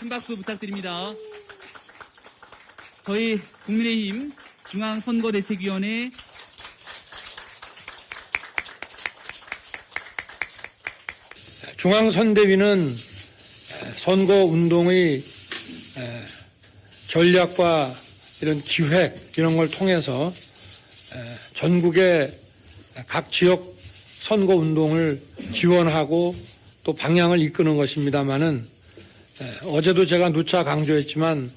큰 박수 부탁드립니다. 저희 국민의힘 중앙선거대책위원회 중앙선대위는 선거 운동의 전략과 이런 기획 이런 걸 통해서 전국의 각 지역 선거 운동을 지원하고 또 방향을 이끄는 것입니다만은 어제도 제가 누차 강조했지만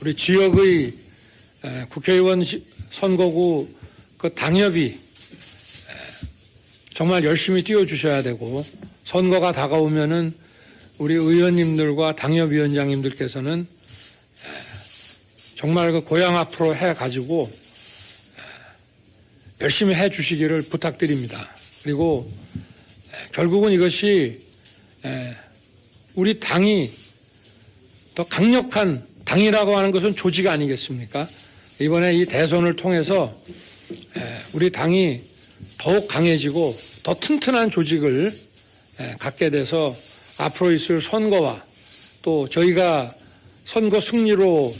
우리 지역의 국회의원 시- 선거구 그 당협이 정말 열심히 뛰어주셔야 되고 선거가 다가오면은 우리 의원님들과 당협위원장님들께서는 정말 그 고향 앞으로 해 가지고 열심히 해 주시기를 부탁드립니다. 그리고 결국은 이것이 우리 당이 더 강력한 당이라고 하는 것은 조직 아니겠습니까? 이번에 이 대선을 통해서 우리 당이 더욱 강해지고 더 튼튼한 조직을 갖게 돼서 앞으로 있을 선거와 또 저희가 선거 승리로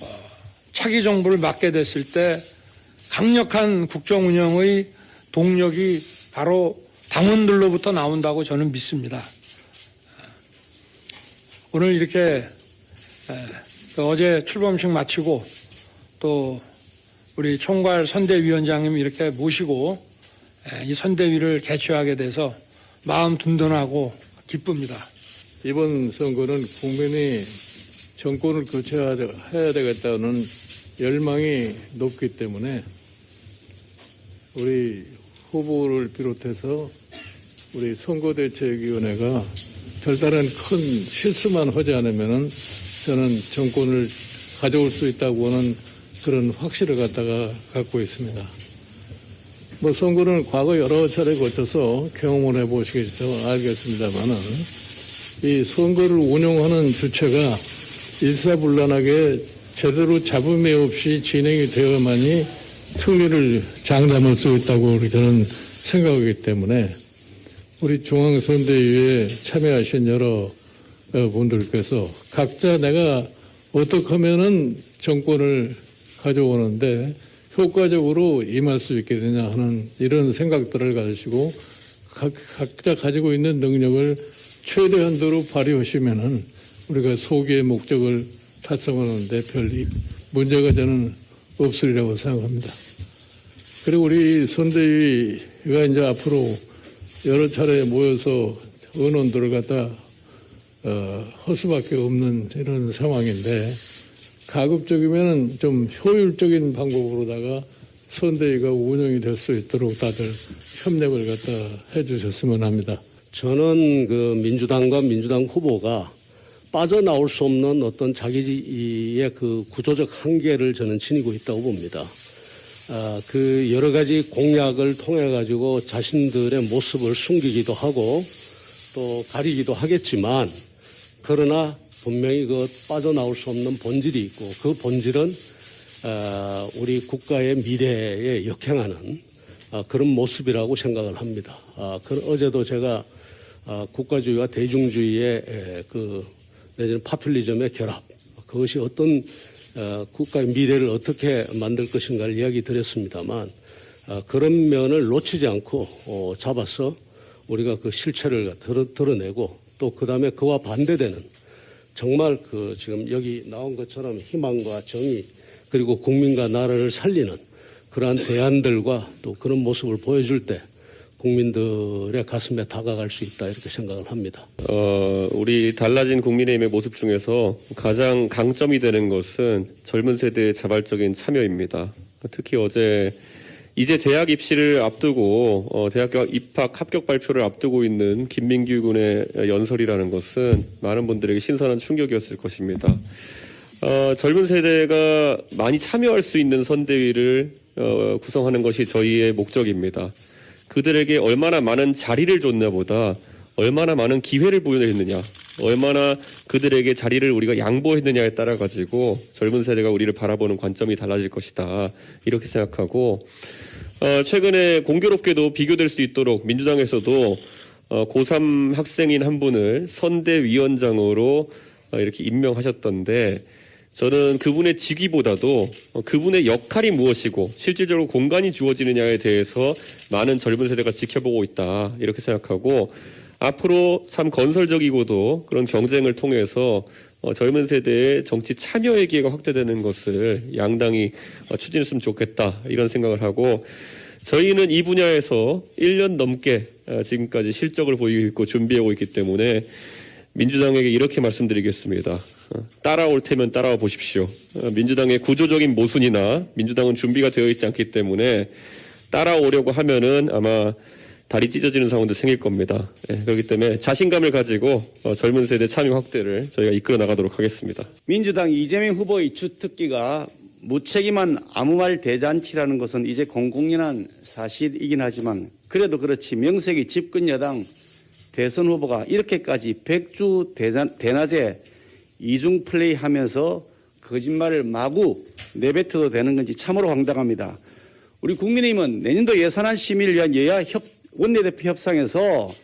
어, 차기 정부를 맡게 됐을 때 강력한 국정 운영의 동력이 바로 당원들로부터 나온다고 저는 믿습니다. 오늘 이렇게 그 어제 출범식 마치고 또 우리 총괄 선대위원장님 이렇게 모시고 이 선대위를 개최하게 돼서 마음 든든하고 기쁩니다. 이번 선거는 국민이 정권을 교체해야 되겠다는 열망이 높기 때문에 우리 후보를 비롯해서 우리 선거대책위원회가 별다른 큰 실수만 하지 않으면은 저는 정권을 가져올 수 있다고 하는 그런 확신을 갖다가 갖고 있습니다. 뭐 선거는 과거 여러 차례 거쳐서 경험을 해보시겠어 알겠습니다만은 이 선거를 운영하는 주체가 일사불란하게 제대로 잡음이 없이 진행이 되어야만이 승리를 장담할 수 있다고 저는 생각하기 때문에 우리 중앙선대위에 참여하신 여러 어, 분들께서 각자 내가 어떻게 하면은 정권을 가져오는데 효과적으로 임할 수 있게 되냐 하는 이런 생각들을 가지시고 각, 각자 가지고 있는 능력을 최대한도로 발휘하시면은 우리가 소기의 목적을 달성하는데 별 이- 문제가 저는 없으리라고 생각합니다. 그리고 우리 선대위가 이제 앞으로 여러 차례 모여서 언론들을 갖다 어, 할 수밖에 없는 이런 상황인데 가급적이면 좀 효율적인 방법으로다가 선대위가 운영이 될 수 있도록 다들 협력을 갖다 해주셨으면 합니다. 저는 그 민주당과 민주당 후보가 빠져나올 수 없는 어떤 자기의 그 구조적 한계를 저는 지니고 있다고 봅니다. 아, 그 여러 가지 공약을 통해 가지고 자신들의 모습을 숨기기도 하고 또 가리기도 하겠지만 그러나 분명히 그 빠져나올 수 없는 본질이 있고 그 본질은 아, 우리 국가의 미래에 역행하는 아, 그런 모습이라고 생각을 합니다. 아, 그 어제도 제가 아, 국가주의와 대중주의의 에, 그 내지는 파퓰리즘의 결합 그것이 어떤 어, 국가의 미래를 어떻게 만들 것인가를 이야기 드렸습니다만 아, 그런 면을 놓치지 않고 어, 잡아서 우리가 그 실체를 드러, 드러내고 또 그 다음에 그와 반대되는 정말 그 지금 여기 나온 것처럼 희망과 정의 그리고 국민과 나라를 살리는 그러한 대안들과 또 그런 모습을 보여줄 때 국민들의 가슴에 다가갈 수 있다 이렇게 생각을 합니다. 어, 우리 달라진 국민의힘의 모습 중에서 가장 강점이 되는 것은 젊은 세대의 자발적인 참여입니다. 특히 어제 이제 대학 입시를 앞두고 어, 대학교 입학 합격 발표를 앞두고 있는 김민규 군의 연설이라는 것은 많은 분들에게 신선한 충격이었을 것입니다. 어, 젊은 세대가 많이 참여할 수 있는 선대위를 어, 구성하는 것이 저희의 목적입니다. 그들에게 얼마나 많은 자리를 줬냐보다 얼마나 많은 기회를 부여했느냐, 얼마나 그들에게 자리를 우리가 양보했느냐에 따라 가지고 젊은 세대가 우리를 바라보는 관점이 달라질 것이다 이렇게 생각하고 어, 최근에 공교롭게도 비교될 수 있도록 민주당에서도 어, 고3 학생인 한 분을 선대위원장으로 어, 이렇게 임명하셨던데 저는 그분의 직위보다도 어, 그분의 역할이 무엇이고 실질적으로 공간이 주어지느냐에 대해서 많은 젊은 세대가 지켜보고 있다 이렇게 생각하고 앞으로 참 건설적이고도 그런 경쟁을 통해서 어, 젊은 세대의 정치 참여의 기회가 확대되는 것을 양당이 어, 추진했으면 좋겠다 이런 생각을 하고 저희는 이 분야에서 1년 넘게 어, 지금까지 실적을 보이고 있고 준비하고 있기 때문에 민주당에게 이렇게 말씀드리겠습니다. 어, 따라올 테면 따라와 보십시오. 어, 민주당의 구조적인 모순이나 민주당은 준비가 되어 있지 않기 때문에 따라오려고 하면은 아마 다리 찢어지는 상황도 생길 겁니다. 예, 그렇기 때문에 자신감을 가지고 어, 젊은 세대 참여 확대를 저희가 이끌어 나가도록 하겠습니다. 민주당 이재명 후보의 주특기가 무책임한 아무 말 대잔치라는 것은 이제 공공연한 사실이긴 하지만 그래도 그렇지 명색이 집권 여당 대선 후보가 이렇게까지 백주 대잔, 대낮에 이중 플레이 하면서 거짓말을 마구 내뱉어도 되는 건지 참으로 황당합니다. 우리 국민의힘은 내년도 예산안 심의를 위한 여야 협, 원내대표 협상에서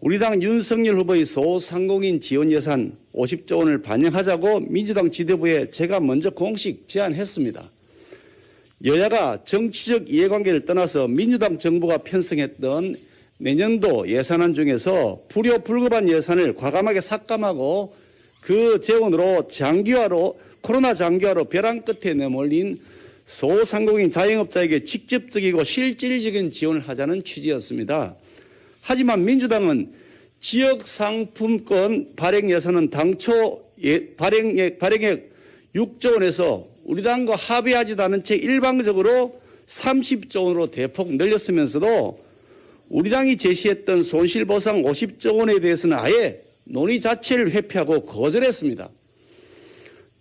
우리 당 윤석열 후보의 소상공인 지원 예산 50조 원을 반영하자고 민주당 지도부에 제가 먼저 공식 제안했습니다. 여야가 정치적 이해관계를 떠나서 민주당 정부가 편성했던 내년도 예산안 중에서 불효 불급한 예산을 과감하게 삭감하고 그 재원으로 장기화로 코로나 장기화로 벼랑 끝에 내몰린 소상공인 자영업자에게 직접적이고 실질적인 지원을 하자는 취지였습니다. 하지만 민주당은 지역 상품권 발행 예산은 당초 예, 발행액, 발행액 6조 원에서 우리 당과 합의하지도 않은 채 일방적으로 30조 원으로 대폭 늘렸으면서도 우리 당이 제시했던 손실보상 50조 원에 대해서는 아예 논의 자체를 회피하고 거절했습니다.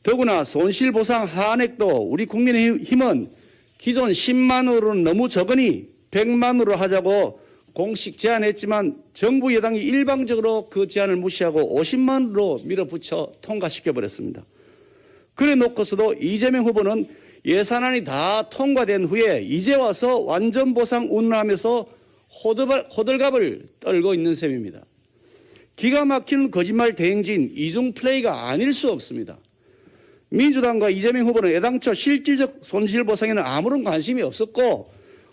더구나 손실보상 하한액도 우리 국민의힘은 기존 10만 원으로는 너무 적으니 100만 원으로 하자고 공식 제안했지만 정부 여당이 일방적으로 그 제안을 무시하고 50만 원으로 밀어붙여 통과시켜버렸습니다. 그래 놓고서도 이재명 후보는 예산안이 다 통과된 후에 이제 와서 완전 보상 운운하면서 호들갑, 호들갑을 떨고 있는 셈입니다. 기가 막히는 거짓말 대행진 이중 플레이가 아닐 수 없습니다. 민주당과 이재명 후보는 애당초 실질적 손실 보상에는 아무런 관심이 없었고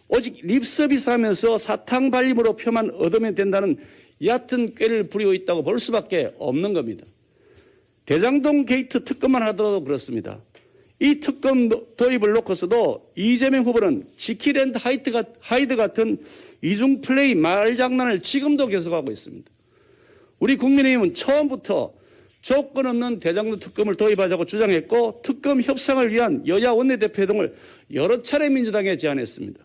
오직 립서비스 하면서 사탕 발림으로 표만 얻으면 된다는 얕은 꾀를 부리고 있다고 볼 수밖에 없는 겁니다. 대장동 게이트 특검만 하더라도 그렇습니다. 이 특검 도입을 놓고서도 이재명 후보는 지키랜드 하이드 같은 이중 플레이 말장난을 지금도 계속하고 있습니다. 우리 국민의힘은 처음부터 조건 없는 대장동 특검을 도입하자고 주장했고 특검 협상을 위한 여야 원내대표 등을 여러 차례 민주당에 제안했습니다.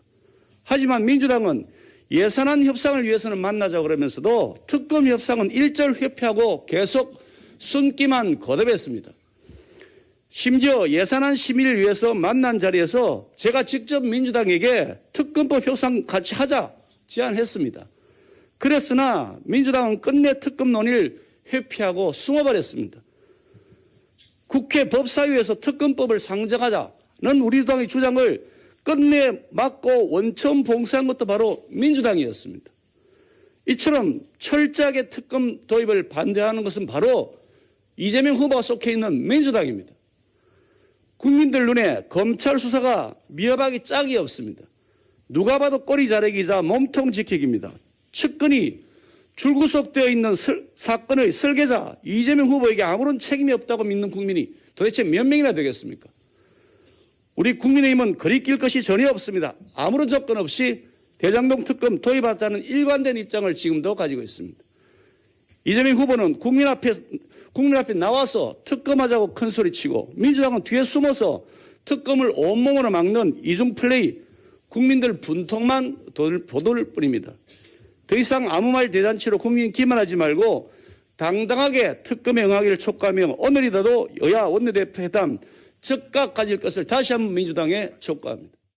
하지만 민주당은 예산안 협상을 위해서는 만나자 그러면서도 특검 협상은 일절 회피하고 계속 숨기만 거듭했습니다. 심지어 예산안 심의를 위해서 만난 자리에서 제가 직접 민주당에게 특검법 협상 같이 하자 제안했습니다. 그랬으나 민주당은 끝내 특검 논의를 회피하고 숨어버렸습니다. 국회 법사위에서 특검법을 상정하자는 우리 당의 주장을 끝내 막고 원천 봉쇄한 것도 바로 민주당이었습니다. 이처럼 철저하게 특검 도입을 반대하는 것은 바로 이재명 후보가 속해 있는 민주당입니다. 국민들 눈에 검찰 수사가 미흡하기 짝이 없습니다. 누가 봐도 꼬리 자르기자 몸통 지키기입니다. 측근이 줄구속되어 있는 설, 사건의 설계자 이재명 후보에게 아무런 책임이 없다고 믿는 국민이 도대체 몇 명이나 되겠습니까? 우리 국민의힘은 거리낄 것이 전혀 없습니다. 아무런 조건 없이 대장동 특검 도입하자는 일관된 입장을 지금도 가지고 있습니다. 이재명 후보는 국민 앞에 국민 앞에 나와서 특검하자고 큰 소리치고 민주당은 뒤에 숨어서 특검을 온몸으로 막는 이중 플레이 국민들 분통만 도돌 뿐입니다. 더 이상 아무 말 대잔치로 국민 기만하지 말고 당당하게 특검에 응하기를 촉구하며 오늘이라도 여야 원내대표 회담 즉각 가질 것을 다시 한번 민주당에 촉구합니다.